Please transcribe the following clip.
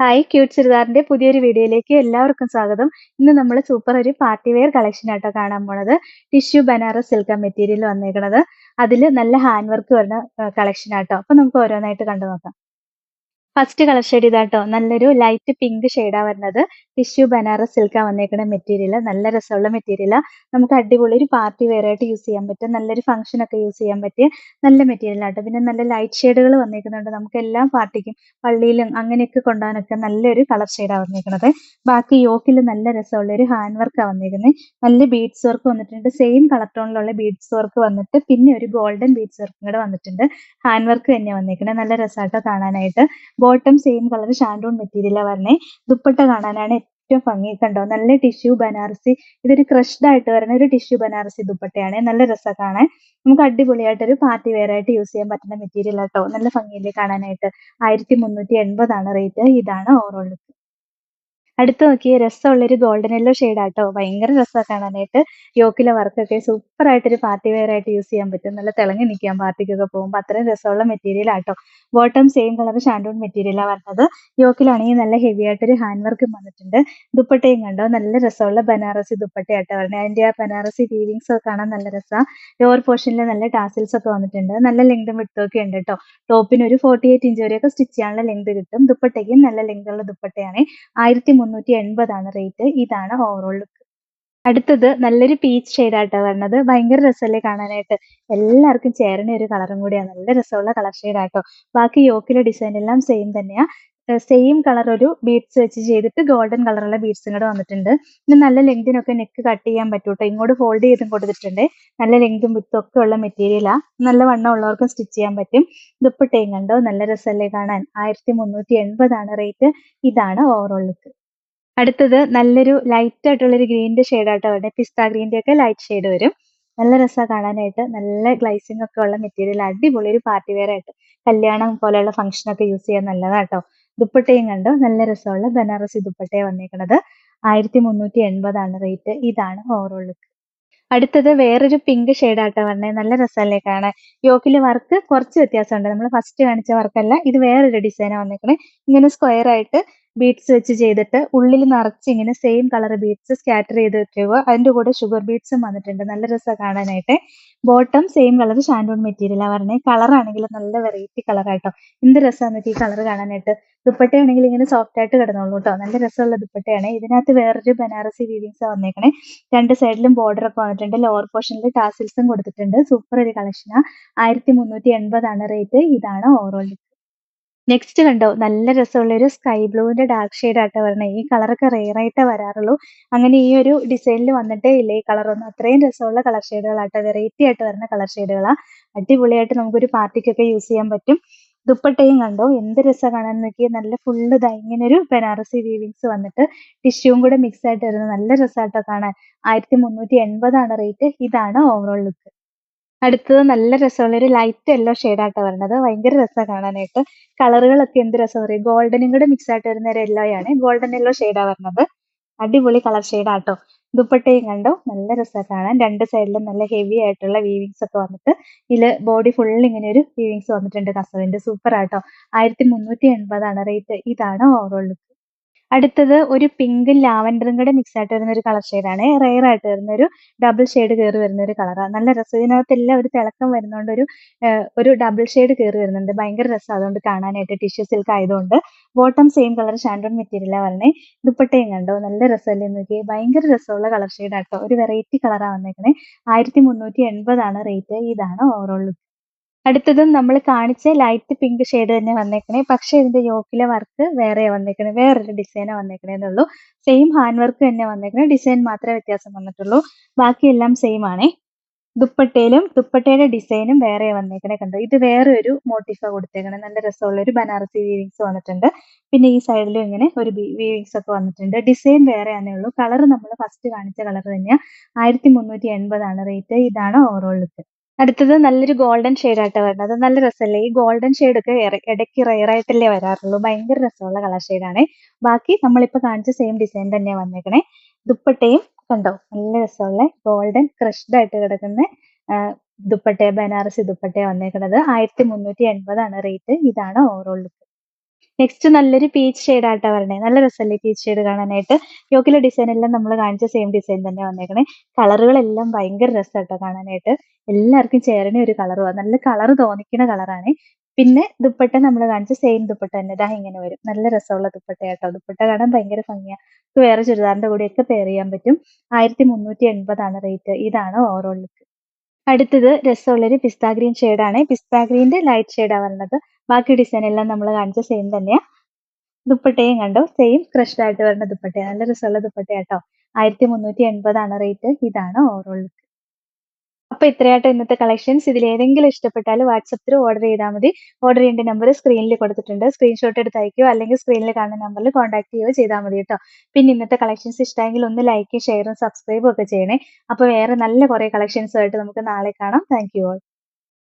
Hi cute ചുരിദാറിന്റെ പുതിയൊരു വീഡിയോയിലേക്ക് എല്ലാവർക്കും സ്വാഗതം. ഇന്ന് നമ്മൾ സൂപ്പർ ഒരു പാർട്ടി വെയർ കളക്ഷൻ ആട്ടോ കാണാൻ പോണത്. ടിഷ്യൂ ബനാറസ് സിൽക്ക മെറ്റീരിയൽ വന്നേക്കണത്. അതിൽ നല്ല ഹാൻഡ് വർക്ക് വരുന്ന കളക്ഷൻ ആട്ടോ. അപ്പൊ നമുക്ക് ഓരോന്നായിട്ട് കണ്ടു നോക്കാം ഫസ്റ്റ് കളർ ഷെയ്ഡ് ഇതാട്ടോ. നല്ലൊരു ലൈറ്റ് പിങ്ക് ഷെയ്ഡാ വരുന്നത്. ടിഷ്യൂ ബനാറസ് സിൽക്കാ വന്നേക്കുന്ന മെറ്റീരിയൽ നല്ല രസമുള്ള മെറ്റീരിയൽ നമുക്ക് അടിപൊളി ഒരു പാർട്ടി വെയർ ആയിട്ട് യൂസ് ചെയ്യാൻ പറ്റും. നല്ലൊരു ഫംഗ്ഷൻ ഒക്കെ യൂസ് ചെയ്യാൻ പറ്റിയ നല്ല മെറ്റീരിയൽ ആട്ടോ. പിന്നെ നല്ല ലൈറ്റ് ഷെയ്ഡുകൾ വന്നേക്കുന്നുണ്ട്. നമുക്ക് എല്ലാ പാർട്ടിക്കും പള്ളിയിലും അങ്ങനെയൊക്കെ കൊണ്ടുപോകാനൊക്കെ നല്ലൊരു കളർ ഷെയ്ഡാണ് വന്നേക്കുന്നത് ബാക്കി യോക്കിൽ നല്ല രസമുള്ള ഒരു ഹാൻഡ് വർക്കാണ് വന്നേക്കുന്നത് നല്ല ബീഡ്സ് വർക്ക് വന്നിട്ടുണ്ട്. സെയിം കളർ ടോണിലുള്ള ബീഡ്സ് വർക്ക് വന്നിട്ട് പിന്നെ ഒരു ഗോൾഡൻ ബീഡ്സ് വർക്കും കൂടെ വന്നിട്ടുണ്ട്. ഹാൻഡ് വർക്ക് തന്നെ വന്നേക്കുന്നത് നല്ല രസമായിട്ടോ കാണാനായിട്ട്. ബോട്ടം സെയിം കളർ ഷാൻഡൂൺ മെറ്റീരിയലാണ് വരണേ. ദുപ്പട്ട കാണാനാണ് ഏറ്റവും ഭംഗി കണ്ടോ നല്ല ടിഷ്യൂ ബനാറസി ഇതൊരു ക്രഷ്ഡ് ആയിട്ട് വരുന്ന ഒരു ടിഷ്യൂ ബനാറസി ദുപ്പട്ടയാണ്. നല്ല രസം കാണാൻ. നമുക്ക് അടിപൊളിയായിട്ട് ഒരു പാർട്ടി വെയർ ആയിട്ട് യൂസ് ചെയ്യാൻ പറ്റുന്ന മെറ്റീരിയൽ ആട്ടോ നല്ല ഭംഗിയില്ലേ കാണാനായിട്ട്. ആയിരത്തി മുന്നൂറ്റി എൺപതാണ് റേറ്റ് ഇതാണ് ഓവറോൾ ലുക്ക് അടുത്ത് നോക്കിയ രസമുള്ളൊരു ഗോൾഡൻ യെല്ലോ ആട്ടോ ഭയങ്കര രസമാണ് കാണാനായിട്ട്. യോക്കിലെ വർക്കൊക്കെ സൂപ്പർ ആയിട്ടൊരു പാർട്ടി വെയർ ആയിട്ട് യൂസ് ചെയ്യാൻ പറ്റും. നല്ല തിളങ്ങി നിൽക്കാം പാർട്ടിക്കൊക്കെ പോകുമ്പോൾ അത്രയും രസമുള്ള മെറ്റീരിയൽ ആട്ടോ. ബോട്ടം സെയിം കളർ ഷാൻഡൂൺ മെറ്റീരിയലാണ് വരുന്നത് യോക്കിലാണെങ്കിൽ നല്ല ഹെവി ആയിട്ടൊരു ഹാൻഡ് വർക്കും വന്നിട്ടുണ്ട്. ദുപ്പട്ടയും കണ്ടോ? നല്ല രസമുള്ള ബനാറസി ദുപ്പട്ടയാട്ടോ. പറഞ്ഞത് അതിന്റെ ആ ബനാറസി വീവിങ്സ് ഒക്കെ കാണാൻ നല്ല രസമാണ് ലോവർ പോർഷനിൽ നല്ല ടാസിൽസ് ഒക്കെ വന്നിട്ടുണ്ട്. നല്ല ലെങ്തും വിട്ടൊക്കെ ഉണ്ട് കേട്ടോ ടോപ്പിന് ഒരു ഫോർട്ടി എയ്റ്റ് ഇഞ്ച് വരെയൊക്കെ സ്റ്റിച്ച് ചെയ്യാനുള്ള ലെങ്ത് കിട്ടും. ദുപ്പട്ടയ്ക്കും നല്ല ലെങ്ത് ഉള്ള ദുപ്പട്ടയാണ്. ആയിരത്തി മുന്നൂറ്റി എൺപതാണ് റേറ്റ് ഇതാണ് ഓവറോൾ ലുക്ക് അടുത്തത് നല്ലൊരു പീച്ച് ഷെയ്ഡായിട്ടാണ് വരുന്നത് ഭയങ്കര രസമല്ലേ കാണാനായിട്ട്? എല്ലാവർക്കും ചേരണ ഒരു കളറും കൂടിയാണ് നല്ല രസമുള്ള കളർ ഷെയ്ഡാട്ടോ ബാക്കി യോക്കിലെ ഡിസൈൻ എല്ലാം സെയിം തന്നെയാ. സെയിം കളർ ഒരു ബീഡ്സ് വെച്ച് ചെയ്തിട്ട് ഗോൾഡൻ കളറുള്ള ബീഡ്സും കൂടെ വന്നിട്ടുണ്ട്. പിന്നെ നല്ല ലെങ്തിനൊക്കെ നെക്ക് കട്ട് ചെയ്യാൻ പറ്റൂട്ടോ. ഇങ്ങോട്ട് ഫോൾഡ് ചെയ്തും കൊടുത്തിട്ടുണ്ട്. നല്ല ലെങ്തും വിത്തും ഒക്കെ ഉള്ള മെറ്റീരിയലാ നല്ല വണ്ണം ഉള്ളവർക്കും സ്റ്റിച്ച് ചെയ്യാൻ പറ്റും. ദുപ്പട്ടയും കണ്ടോ നല്ല രസമല്ലേ കാണാൻ. ആയിരത്തി മുന്നൂറ്റി എൺപതാണ് റേറ്റ് ഇതാണ് ഓവറോൾ ലുക്ക് അടുത്തത് നല്ലൊരു ലൈറ്റ് ആയിട്ടുള്ള ഒരു ഗ്രീനിന്റെ ഷെയ്ഡായിട്ട് വരുന്നത് പിസ്ത ഗ്രീന്റെ ഒക്കെ ലൈറ്റ് ഷെയ്ഡ് വരും. നല്ല രസമാണ് കാണാനായിട്ട്. നല്ല ഗ്ലൈസിംഗ് ഒക്കെ ഉള്ള മെറ്റീരിയൽ അടിപൊളി ഒരു പാർട്ടി വെയർ ആയിട്ട്. കല്യാണം പോലെയുള്ള ഫംഗ്ഷൻ ഒക്കെ യൂസ് ചെയ്യാൻ നല്ലതാട്ടോ. ദുപ്പട്ടയും കണ്ടോ? നല്ല രസമുള്ള ബനാറസി ദുപ്പട്ടയെ വന്നേക്കുന്നത് ആയിരത്തി മുന്നൂറ്റി എൺപതാണ് റേറ്റ് ഇതാണ് ഓവറോൾ ലുക്ക് അടുത്തത് വേറൊരു പിങ്ക് ഷെയ്ഡാട്ടോ പറഞ്ഞത് നല്ല രസമല്ലേ കാണാൻ. യോക്കിൽ വർക്ക് കുറച്ച് വ്യത്യാസമുണ്ട്. നമ്മൾ ഫസ്റ്റ് കാണിച്ച വർക്കല്ല ഇത് വേറൊരു ഡിസൈനാണ് വന്നേക്കണേ. ഇങ്ങനെ സ്ക്വയർ ആയിട്ട് ബീഡ്സ് വെച്ച് ചെയ്തിട്ട് ഉള്ളിൽ നിറച്ച് ഇങ്ങനെ സെയിം കളർ ബീഡ്സ് സ്കാറ്റർ ചെയ്ത് വെക്കുക. അതിന്റെ കൂടെ ഷുഗർ ബീഡ്സും വന്നിട്ടുണ്ട്. നല്ല രസമാണ് കാണാനായിട്ട്. ബോട്ടം സെയിം കളർ ഷാൻഡോൺ മെറ്റീരിയലാണ് പറഞ്ഞത് കളർ ആണെങ്കിൽ നല്ല വെറൈറ്റി കളർ ആയിട്ടോ എന്ത് രസമാണ് ഈ കളർ കാണാനായിട്ട്? ദുപ്പട്ടയാണെങ്കിൽ ഇങ്ങനെ സോഫ്റ്റ് ആയിട്ട് കിടന്നോളൂ കേട്ടോ നല്ല രസമുള്ള ദുപ്പട്ടയാണ്. ഇതിനകത്ത് വേറൊരു ബനാറസി വീവിങ്സ് വന്നേക്കണേ. രണ്ട് സൈഡിലും ബോർഡർ ഒക്കെ വന്നിട്ടുണ്ട്. ലോവർ പോർഷനിൽ ടാസിൽസും കൊടുത്തിട്ടുണ്ട്. സൂപ്പർ ഒരു കളക്ഷനാണ് ആയിരത്തി മുന്നൂറ്റി എൺപതാണ് റേറ്റ് ഇതാണ് ഓവറോൾ നെക്സ്റ്റ് കണ്ടോ? നല്ല രസമുള്ള ഒരു സ്കൈ ബ്ലൂവിന്റെ ഡാർക്ക് ഷെയ്ഡ് ആയിട്ട് വരണേ. ഈ കളറൊക്കെ റെയർ ആയിട്ടേ വരാറുള്ളൂ. അങ്ങനെ ഈ ഒരു ഡിസൈനിൽ വന്നിട്ടേ ഇല്ല ഈ കളർ ഒന്നും. അത്രയും രസമുള്ള കളർ ഷെയ്ഡുകളാട്ടോ വെറൈറ്റി ആയിട്ട് വരുന്ന കളർ ഷെയ്ഡുകളാ അടിപൊളിയായിട്ട് നമുക്കൊരു പാർട്ടിക്കൊക്കെ യൂസ് ചെയ്യാൻ പറ്റും. ദുപ്പട്ടയും കണ്ടോ? എന്ത് രസം കാണാൻ നോക്കിയാൽ നല്ല ഫുള്ള് ഇങ്ങനെ ഒരു ബനാറസി വീവിങ്സ് വന്നിട്ട് ടിഷ്യൂവും കൂടെ മിക്സ് ആയിട്ട് വരുന്നത്. നല്ല രസമായിട്ടോ കാണാൻ. ആയിരത്തി മുന്നൂറ്റി എൺപതാണ് റേറ്റ് ഇതാണ് ഓവറോൾ ലുക്ക് അടുത്തത് നല്ല രസമുള്ള ഒരു ലൈറ്റ് യെല്ലോ ഷെയ്ഡായിട്ടാണ് വരുന്നത്. ഭയങ്കര രസമാണ് കാണാനായിട്ട്. കളറുകളൊക്കെ എന്ത് രസം പറയും? ഗോൾഡനും കൂടെ മിക്സ് ആയിട്ട് വരുന്ന ഒരു യെല്ലോ ആണ് ഗോൾഡൻ യെല്ലോ ഷെയ്ഡാ വരുന്നത്. അടിപൊളി കളർ ഷെയ്ഡാട്ടോ ദുപ്പട്ടയും കണ്ടോ? നല്ല രസമാണ് കാണാൻ. രണ്ട് സൈഡിലും നല്ല ഹെവി ആയിട്ടുള്ള വീവിങ്സ് ഒക്കെ വന്നിട്ട് ഇതിൽ ബോഡി ഫുൾ ഇങ്ങനെ ഒരു വീവിങ്സ് വന്നിട്ടുണ്ട് കസവിന്റെ. സൂപ്പർ ആട്ടോ. ആയിരത്തി മുന്നൂറ്റി എൺപതാണ് റേറ്റ് ഇതാണ് ഓവറോൾ ലുക്ക് അടുത്തത് ഒരു പിങ്കും ലാവൻഡറും കൂടെ മിക്സ് ആയിട്ട് വരുന്ന ഒരു കളർ ഷെയ്ഡാണ് റെയർ ആയിട്ട് വരുന്ന ഒരു ഡബിൾ ഷെയ്ഡ് കയറി വരുന്ന ഒരു കളറാണ് നല്ല രസം. ഇതിനകത്ത് എല്ലാം ഒരു തിളക്കം വരുന്നോണ്ട് ഒരു ഒരു ഡബിൾ ഷെയ്ഡ് കയറി വരുന്നുണ്ട്. ഭയങ്കര രസം. അതുകൊണ്ട് കാണാനായിട്ട് ടിഷ്യൂ സിൽക്ക് ആയതുകൊണ്ട്. ബോട്ടം സെയിം കളർ ഷാൻഡോൺ മെറ്റീരിയലാണ് വരണേ. ദുപ്പട്ടയും കണ്ടോ? നല്ല രസമല്ലേ നോക്കിയേ. ഭയങ്കര രസമുള്ള കളർ ഷെയ്ഡ് ആട്ടോ. ഒരു വെറൈറ്റി കളറാണ് വന്നേക്കണേ. ആയിരത്തി മുന്നൂറ്റി എൺപതാണ് റേറ്റ് ഇതാണ് ഓവറോൾ ലുക്ക് അടുത്തതും നമ്മൾ കാണിച്ച ലൈറ്റ് പിങ്ക് ഷെയ്ഡ് തന്നെ വന്നേക്കണേ. പക്ഷേ ഇതിന്റെ യോക്കിലെ വർക്ക് വേറെ വന്നേക്കണേ. വേറൊരു ഡിസൈനാണ് വന്നേക്കണേ എന്നുള്ളൂ. സെയിം ഹാൻഡ് വർക്ക് തന്നെ വന്നേക്കണേ. ഡിസൈൻ മാത്രമേ വ്യത്യാസം വന്നിട്ടുള്ളൂ. ബാക്കിയെല്ലാം സെയിം ആണേ. ദുപ്പട്ടയിലും ദുപ്പട്ടയുടെ ഡിസൈനും വേറെ വന്നേക്കണേ കണ്ടോ? ഇത് വേറെ ഒരു മോട്ടീഫാണ് കൊടുത്തേക്കണേ. നല്ല രസമുള്ള ഒരു ബനാറസി വീവിങ്സ് വന്നിട്ടുണ്ട്. പിന്നെ ഈ സൈഡിലും ഇങ്ങനെ ഒരു വീവിങ്സ് ഒക്കെ വന്നിട്ടുണ്ട്. ഡിസൈൻ വേറെ ഉള്ളൂ. കളർ നമ്മൾ ഫസ്റ്റ് കാണിച്ച കളർ തന്നെയാണ് ആയിരത്തി മുന്നൂറ്റി എൺപതാണ് റേറ്റ് ഇതാണ് ഓവറോൾ ലുക്ക് അടുത്തത് നല്ലൊരു ഗോൾഡൻ ഷെയ്ഡായിട്ടാണ് വരുന്നത്. നല്ല രസമല്ലേ? ഈ ഗോൾഡൻ ഷെയ്ഡ് ഒക്കെ ഇടയ്ക്ക് റയർ ആയിട്ടല്ലേ വരാറുള്ളൂ. ഭയങ്കര രസമുള്ള കളർ ഷെയ്ഡാണ് ബാക്കി നമ്മളിപ്പോൾ കാണിച്ച സെയിം ഡിസൈൻ തന്നെയാണ് വന്നേക്കണേ. ദുപ്പട്ടയും കണ്ടോ? നല്ല രസമുള്ള ഗോൾഡൻ ക്രഷ്ഡ് ആയിട്ട് കിടക്കുന്ന ദുപ്പട്ടയ ബനാറസി ദുപ്പട്ട വന്നേക്കുന്നത് ആയിരത്തി മുന്നൂറ്റി എൺപതാണ് റേറ്റ് ഇതാണ് ഓവറോൾ ലുക്ക് നെക്സ്റ്റ് നല്ലൊരു പീച്ച് ഷെയ്ഡ് ആയിട്ടാ വരണേ. നല്ല രസമല്ലേ പീച്ച് ഷെയ്ഡ് കാണാനായിട്ട്? യോക്കിലെ ഡിസൈൻ എല്ലാം നമ്മൾ കാണിച്ച സെയിം ഡിസൈൻ തന്നെ വന്നേക്കണേ. കളറുകളെല്ലാം ഭയങ്കര രസമായിട്ടോ കാണാനായിട്ട്. എല്ലാവർക്കും ചേരണ ഒരു കളറുമാണ് നല്ല കളർ തോന്നിക്കുന്ന കളറാണ്. പിന്നെ ദുപ്പട്ട നമ്മൾ കാണിച്ച സെയിം ദുപ്പട്ട തന്നെ. ഇതാ ഇങ്ങനെ വരും. നല്ല രസമുള്ള ദുപ്പട്ട കേട്ടോ ദുപ്പട്ട കാണാൻ ഭയങ്കര ഭംഗിയാണ് വേറെ ചുരിദാറിന്റെ കൂടെയൊക്കെ പെയർ ചെയ്യാൻ പറ്റും. ആയിരത്തി മുന്നൂറ്റി എൺപതാണ് റേറ്റ് ഇതാണ് ഓവറോൾ ലുക്ക് അടുത്തത് രസമുള്ളൊരു പിസ്ത ഗ്രീൻ ആണ്. പിസ്ത ഗ്രീന്റെ ലൈറ്റ് ഷെയ്ഡാണ് വരുന്നത് ബാക്കി ഡിസൈൻ എല്ലാം നമ്മൾ കാണിച്ച സെയിം തന്നെയാ. ദുപ്പട്ടയും കണ്ടോ? സെയിം ക്രഷ്ഡ് ആയിട്ട് വരുന്ന ദുപ്പട്ട നല്ല രസമുള്ള ദുപ്പട്ടയാട്ടോ ആയിരത്തി മുന്നൂറ്റി എൺപതാണ് റേറ്റ്. ഇതാണ് ഓവറോൾ ലുക്ക് അപ്പൊ ഇത്രയായിട്ട് ഇന്നത്തെ കളക്ഷൻസ് ഇതിൽ ഏതെങ്കിലും ഇഷ്ടപ്പെട്ടാൽ വാട്സപ്പിൽ ഓർഡർ ചെയ്താൽ മതി. ഓർഡർ ചെയ്യേണ്ട നമ്പർ സ്ക്രീനിൽ കൊടുത്തിട്ടുണ്ട്. സ്ക്രീൻഷോട്ട് എടുത്ത് അയക്കുകയോ അല്ലെങ്കിൽ സ്ക്രീനിൽ കാണുന്ന നമ്പറിൽ കോൺടാക്ട് ചെയ്യുകയോ ചെയ്താൽ മതി കേട്ടോ പിന്നെ ഇന്നത്തെ കളക്ഷൻസ് ഇഷ്ടമെങ്കിൽ ഒന്ന് ലൈക്കും ഷെയറും സബ്സ്ക്രൈബും ഒക്കെ ചെയ്യണേ. അപ്പൊ വേറെ നല്ല കുറെ കളക്ഷൻസുമായിട്ട് നമുക്ക് നാളെ കാണാം. Thank you all